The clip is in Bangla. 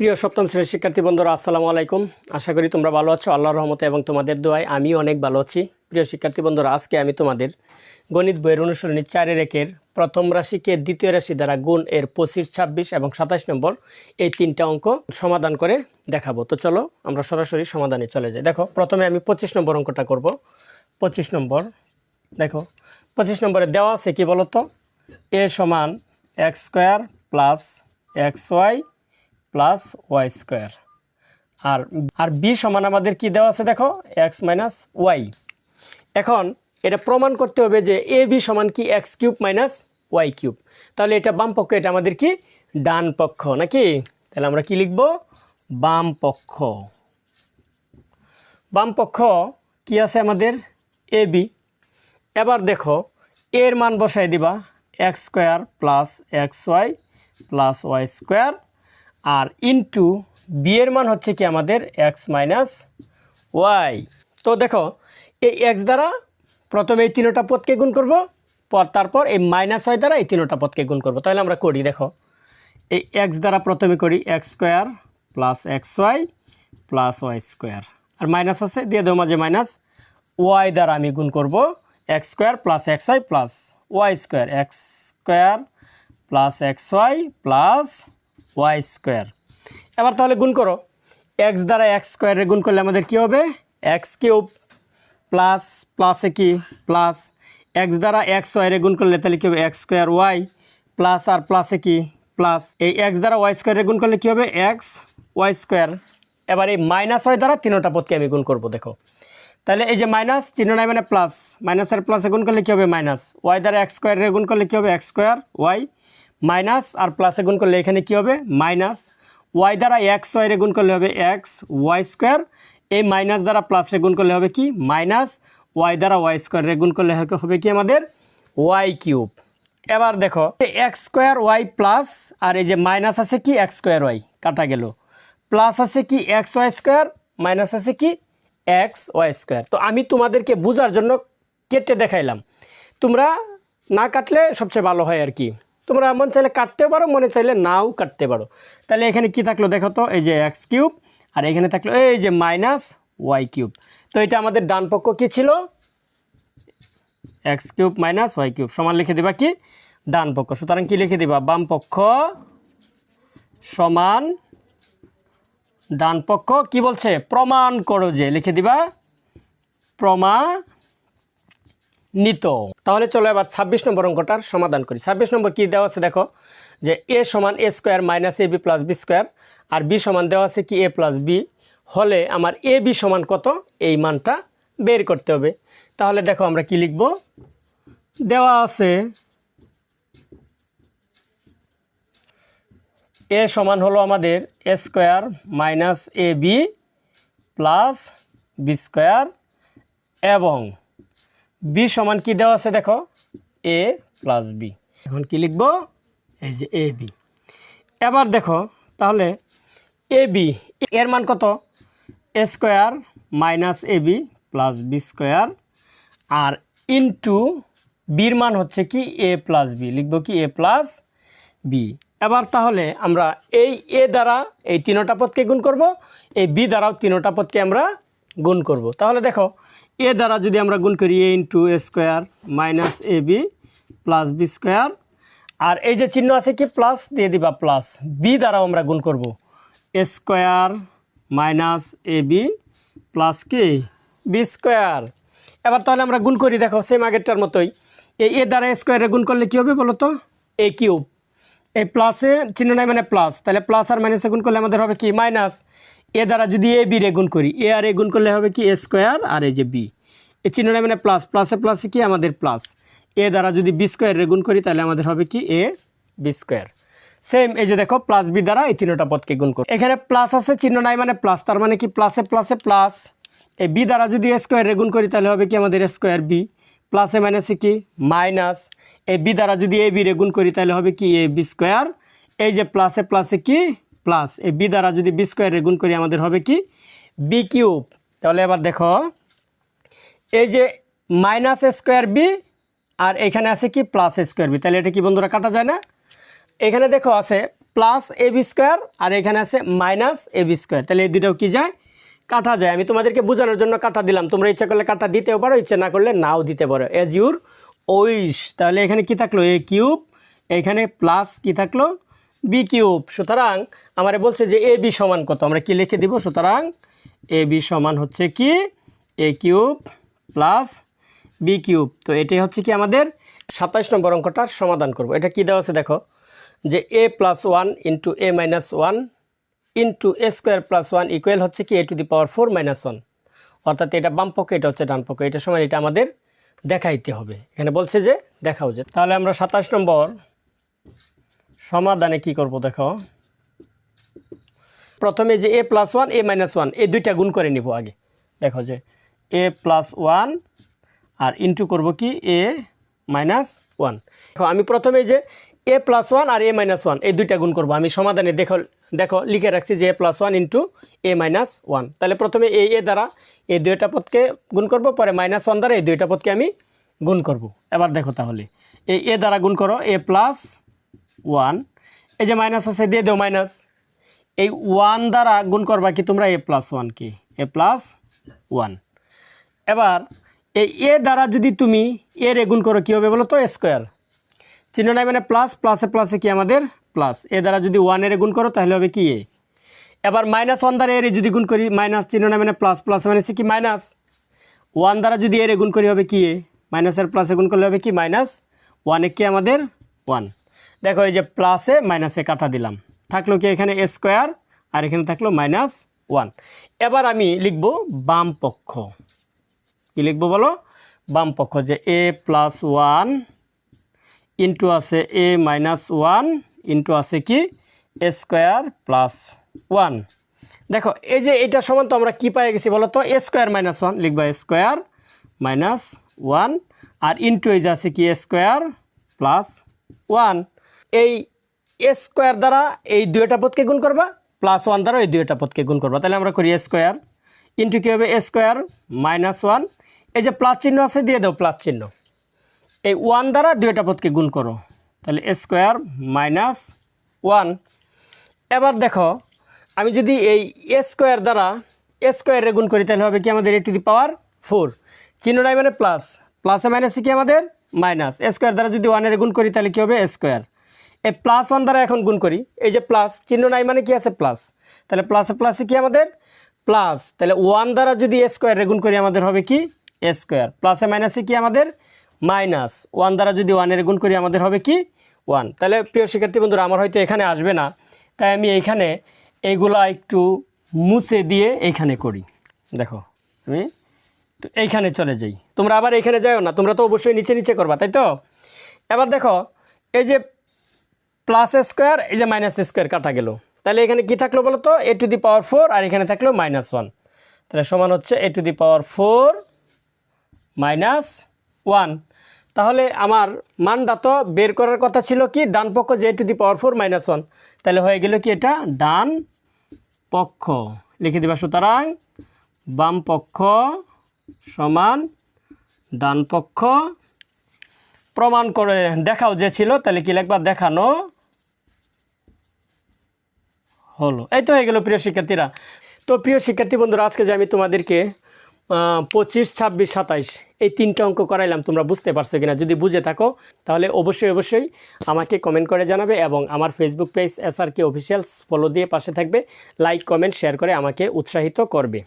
প্রিয় সপ্তম শ্রেণির শিক্ষার্থী বন্ধুরা, আসসালামু আলাইকুম। আশা করি তোমরা ভালো আছো, আল্লাহর রহমতে এবং তোমাদের দোয়ায় আমি অনেক ভালো আছি। প্রিয় শিক্ষার্থী বন্ধুরা, আজকে আমি তোমাদের গণিত বইয়ের অনুসরণী চারের একের প্রথম রাশিকে দ্বিতীয় রাশি দ্বারা গুণ এর পঁচিশ, ছাব্বিশ এবং সাতাশ নম্বর এই তিনটা অঙ্ক সমাধান করে দেখাবো। তো চলো আমরা সরাসরি সমাধানে চলে যাই। দেখো, প্রথমে আমি পঁচিশ নম্বর অঙ্কটা করব। পঁচিশ নম্বর, দেখো, পঁচিশ নম্বরে দেওয়া আছে কি বলতো? এ সমান x square plus x y plus y square. আর আর বি সমান আমাদের কি দেওয়া আছে দেখো? X minus y. এখন এটা প্রমাণ করতে হবে যে এ, বি সমান কি x cube minus y cube. তাহলে এটা বাম পক্ষ, এটা আমাদের কি? ডান পক্ষ, নাকি? তাহলে আমরা কি লিখব? বাম পক্ষ। বাম পক্ষ কি আছে আমাদের? A, b. এবার দেখো, এর মান বসাই দিবা। X square plus x y plus y square আর ইন্টু বি এর মান হচ্ছে কি আমাদের এক্স মাইনাস ওয়াই তো দেখো, এই এক্স দ্বারা প্রথমে এই তিনোটা পদকে গুণ করব, পর তারপর এই মাইনাস ওয়াই দ্বারা এই তিনোটা পদকে গুণ করব। তাহলে আমরা করি, দেখো, এই এক্স দ্বারা প্রথমে করি x square plus x y plus y square আর মাইনাস আছে, দিয়ে দেবো মাঝে মাইনাস ওয়াই দ্বারা আমি গুণ করব x square plus x y plus y square x square plus x y plus y square. এবার তাহলে গুণ করো। এক্স দ্বারা এক্স স্কোয়ারে গুণ করলে আমাদের কি হবে? এক্স কিউব প্লাস, প্লাসে কি? প্লাস। এক্স দ্বারা এক্স ওয়াইরে গুণ করলে তাহলে কি হবে? এক্স স্কোয়ার ওয়াই প্লাস আর প্লাসে কি? প্লাস। এই এক্স দ্বারা ওয়াই স্কোয়ারে গুণ করলে কি হবে? X y square. এবার এই মাইনাস ওয়াই দ্বারা তিনোটা পদকে আমি গুণ করব, দেখো। তাহলে এই যে মাইনাস চিহ্ন নাই মানে প্লাস মাইনাসের প্লাসে গুণ করলে কী হবে? মাইনাস ওয়াই দ্বারা এক্স স্কোয়ারে গুণ করলে কী হবে? এক্স স্কোয়ার ওয়াই মাইনাস আর প্লাসে গুণ করলে এখানে কী হবে? মাইনাস ওয়াই দ্বারা এক্স ওয়াইরে গুণ করলে হবে এক্স ওয়াই স্কোয়ার এই মাইনাস দ্বারা প্লাসে গুণ করলে হবে কি? মাইনাস ওয়াই দ্বারা ওয়াই স্কোয়ারে গুণ করলে হবে- কি আমাদের? ওয়াই কিউব এবার দেখো এক্স স্কোয়ার ওয়াই প্লাস আর এই যে মাইনাস আছে কি? এক্স স্কোয়ার ওয়াই কাটা গেল। প্লাস আছে কি এক্স ওয়াই স্কোয়ার মাইনাস আছে কি? এক্স ওয়াই স্কোয়ার তো আমি তোমাদেরকে বোঝার জন্য কেটে দেখাইলাম। তোমরা না কাটলে সবচেয়ে ভালো হয় আর কি। তোমরা মন চাইলে কাটতে পারো, মনে চাইলে নাও কাটতে পারো। তাহলে এখানে কি থাকল দেখো তো, এই যে এক্স কিউব আর এখানে থাকল এই যে মাইনাস ওয়াই কিউব তো এটা আমাদের ডান পক্ষ কী ছিল? X cube minus y cube সমান লিখে দিবা কি? ডান পক্ষ। সুতরাং কি লিখে দিবা? বাম পক্ষ সমান ডান পক্ষ কি বলছে? প্রমাণ করো যে, লিখে দিবা প্রমাণিত তাহলে চলো এবার ছাব্বিশ নম্বর অঙ্কটার সমাধান করি। ছাব্বিশ নম্বর কি দেওয়া আছে দেখো? যে এ সমান a square minus a b plus b square, R b সমান দেওয়া আছে কি এ প্লাস বি। হলে আমার এ বি সমান কত? এই মানটা বের করতে হবে। তাহলে দেখো আমরা কি লিখব? দেওয়া আছে এ সমান হলো আমাদের a square minus a b plus b square এবং বি সমান কি দেওয়া আছে দেখো? এ প্লাস বি এখন কি লিখব? এই যে এ বি এবার দেখো, তাহলে এ বি এর মান কত? A square minus a b plus b square R into বির মান হচ্ছে কি? এ প্লাস বি লিখব কি? এ প্লাস বি এবার তাহলে আমরা এই এ দ্বারা এই তিনোটা পদকে গুণ করব। এই বি দ্বারাও তিনোটা পদকে আমরা গুণ করব। তাহলে দেখো এ দ্বারা যদি আমরা গুণ করি a into a square minus a b plus b square আর এই যে চিহ্ন আছে কি প্লাস দিয়ে দিবা প্লাস বি দ্বারাও আমরা গুণ করব। A square minus a b plus কি? বি স্কোয়ার এবার তাহলে আমরা গুণ করি, দেখো সেম আগেরটার মতোই। এই এ দ্বারা স্কোয়ারে গুণ করলে কী হবে বলো তো? এ কিউব এই প্লাসে চিহ্ন নাই মানে প্লাস তাহলে প্লাস আর মাইনাসে গুণ করলে আমাদের হবে কি? মাইনাস এ দ্বারা যদি এ, বি রে গুণ করি, এ আর এ গুণ করলে হবে কি? এ স্কোয়ার আর এই যে বি। এ চিহ্ন নাই মানে প্লাস প্লাসে প্লাসে কি? আমাদের প্লাস এ দ্বারা যদি বি স্কোয়ার রে গুণ করি, তাহলে আমাদের হবে কি? A, b square. সেম এই যে দেখো প্লাস বি দ্বারা এই তিনটা পদকে গুণ করো। এখানে প্লাস আছে, চিহ্ন নাই মানে প্লাস তার মানে কি? প্লাসে প্লাসে প্লাস এই বি দ্বারা যদি এ স্কোয়ার রে গুণ করি, তাহলে হবে কি? আমাদের স্কোয়ার বি। প্লাসে মাইনাসে কি? মাইনাস এ বি দ্বারা যদি এ, বি রে গুণ করি, তাহলে হবে কি? A b square. এই যে প্লাসে প্লাসে কি? প্লাস এই বি দ্বারা যদি বি স্কোয়ার গুণ করি, আমাদের হবে কি? B cube. তাহলে এবার দেখো, এই যে মাইনাস স্কোয়ার বি আর এখানে আছে কি? Plus square b. তাহলে এটা কি বন্ধুরা, কাটা যায় না? এখানে দেখো আছে প্লাস এ বি স্কোয়ার আর এখানে আছে মাইনাস এ বি স্কোয়ার। তাহলে এই দুটাও কি যায়? কাটা যায়। আমি তোমাদেরকে বোঝানোর জন্য কাটা দিলাম। তোমরা ইচ্ছা করলে কাটা দিতেও পারো, ইচ্ছা না করলে নাও দিতে পারো। এজ ইউর ওইস তাহলে এখানে কি থাকল? এ কিউব। এখানে প্লাস কি থাকল? বি কিউব সুতরাং আমারে বলছে যে এ বি সমান কত? আমরা কি লিখে দিব? সুতরাং এ বি সমান হচ্ছে কি? A cube plus b cube তো এটাই হচ্ছে কি আমাদের সাতাইশ নম্বর অঙ্কটার সমাধান করব। এটা কি দেওয়া আছে দেখো? যে a plus one into a minus one into a square plus one equal হচ্ছে কি a to the power four minus one অর্থাৎ এটা বাম পক্ষে, এটা হচ্ছে ডান পক্ষে। এটা সময় এটা আমাদের দেখাইতে হবে। এখানে বলছে যে দেখাও যে। তাহলে আমরা সাতাশ নম্বর সমাধানে কি করব দেখো? প্রথমে যে a plus one a minus one এই দুইটা গুণ করে নিব আগে। দেখো যে এ প্লাস ওয়ান আর ইন্টু করব কি? এ মাইনাস ওয়ান দেখো, আমি প্রথমে যে এ প্লাস ওয়ান আর এ মাইনাস ওয়ান এই দুইটা গুণ করব। আমি সমাধানে দেখো দেখো, লিখে রাখছি যে a plus one into a minus one তাহলে প্রথমে এ এ দ্বারা এই দুইটা পদকে গুণ করব, পরে মাইনাস ওয়ান দ্বারা এই দুইটা পদকে আমি গুণ করব। এবার দেখো তাহলে এ এ দ্বারা গুণ করো এ প্লাস ওয়ান। এই যে মাইনাস আছে, দিয়ে দেও মাইনাস। এই ওয়ান দ্বারা গুণ করবা কি তোমরা? এ প্লাস ওয়ান কি? এ প্লাস ওয়ান এবার, এই এ দ্বারা যদি তুমি এর এ গুণ করো, কী হবে বলো তো? স্কোয়ার চিহ্ন নাই মানে প্লাস প্লাসে প্লাসে কি আমাদের? প্লাস এ দ্বারা যদি ওয়ান ওয়ানের গুণ করো, তাহলে হবে কি এ? এবার মাইনাস ওয়ান দ্বারা এর এ যদি গুণ করি মাইনাস চিহ্ন নাই মানে প্লাস প্লাস মানে কি মাইনাস ওয়ান দ্বারা যদি এর এ গুণ করি, হবে কি এ? মাইনাসের প্লাসে গুণ করলে হবে কি? মাইনাস ওয়ানে কি আমাদের? ওয়ান দেখো এই যে প্লাসে মাইনাসে কাটা দিলাম। থাকল কি এখানে স্কোয়ার আর এখানে থাকল মাইনাস ওয়ান এবার আমি লিখব বাম পক্ষ। কী লিখব বলো? বাম পক্ষ যে এ প্লাস ওয়ান ইন্টু আছে এ মাইনাস ওয়ান ইন্টু আছে কি? স্কোয়ার প্লাস ওয়ান দেখো, এই যে এটা সমান তো আমরা কী পাই গেছি বলো তো? স্কোয়ার মাইনাস ওয়ান লিখবা স্কোয়ার মাইনাস ওয়ান আর ইন্টু এই যে আছে কি? স্কোয়ার প্লাস ওয়ান এই এ স্কোয়ার দ্বারা এই দুইটা পদকে গুণ করবা প্লাস ওয়ান দ্বারা এই দুইটা পদকে গুণ করবা। তাহলে আমরা করি এ স্কোয়ার ইন্টু কী হবে? এ স্কোয়ার মাইনাস ওয়ান এই যে প্লাস চিহ্ন আছে, দিয়ে দাও প্লাস চিহ্ন। এই ওয়ান দ্বারা দুইটা পদকে গুণ করো। তাহলে এ স্কোয়ার মাইনাস ওয়ান এবার দেখো, আমি যদি এই এ স্কোয়ার দ্বারা এ স্কোয়ারে গুণ করি, তাহলে হবে কি আমাদের এ টু দি পাওয়ার ফোর চিহ্নটাই মানে প্লাস প্লাসে মাইনাসে কি আমাদের? মাইনাস এ স্কোয়ার দ্বারা যদি ওয়ানের গুণ করি, তাহলে কী হবে? স্কোয়ার এই প্লাস ওয়ান দ্বারা এখন গুণ করি। এই যে প্লাস চিহ্ন নাই মানে কি আছে প্লাস তাহলে প্লাসে প্লাসে কি আমাদের? প্লাস তাহলে ওয়ান দ্বারা যদি এ স্কোয়ারে গুণ করি, আমাদের হবে কি? এ স্কোয়ার প্লাসে মাইনাসে কি আমাদের? মাইনাস ওয়ান দ্বারা যদি ওয়ানের গুণ করি, আমাদের হবে কি? ওয়ান তাহলে প্রিয় শিক্ষার্থী বন্ধুরা, আমার হয়তো এখানে আসবে না, তাই আমি এইখানে এইগুলা একটু মুছে দিয়ে এইখানে করি। দেখো আমি এইখানে চলে যাই। তোমরা আবার এইখানে যাও না, তোমরা তো অবশ্যই নিচে নিচে করবা, তাই তো? এবার দেখো, এই যে প্লাস স্কোয়ার, এই যে মাইনাস স্কোয়ার কাটা গেল। তাহলে এখানে কি থাকল বলো তো এ টু দি পাওয়ার ফোর, আর এখানে থাকল মাইনাস ওয়ান। তাহলে সমান হচ্ছে a to the power four minus one. তাহলে আমার মানটা তো বের করার কথা ছিল কি? ডান পক্ষ যে to the power four minus one. তাহলে হয়ে গেল কি এটা? ডান পক্ষ। লিখে দিবা সুতরাং বাম পক্ষ সমান ডান পক্ষ। প্রমাণ করে দেখাও যে ছিল, তাহলে কি একবার দেখানো হলো। এই তো হয়ে গেল প্রিয় শিক্ষার্থীরা। তো প্রিয় শিক্ষার্থী বন্ধুরা, আজকে যে আমি তোমাদেরকে পঁচিশ, ছাব্বিশ, সাতাইশ, এই তিনটা অঙ্ক করাইলাম, তোমরা বুঝতে পারছ কিনা? যদি বুঝে থাকো, তাহলে অবশ্যই অবশ্যই আমাকে কমেন্ট করে জানাবে এবং আমার Facebook page S R K officials follow দিয়ে পাশে থাকবে। লাইক কমেন্ট শেয়ার করে আমাকে উৎসাহিত করবে।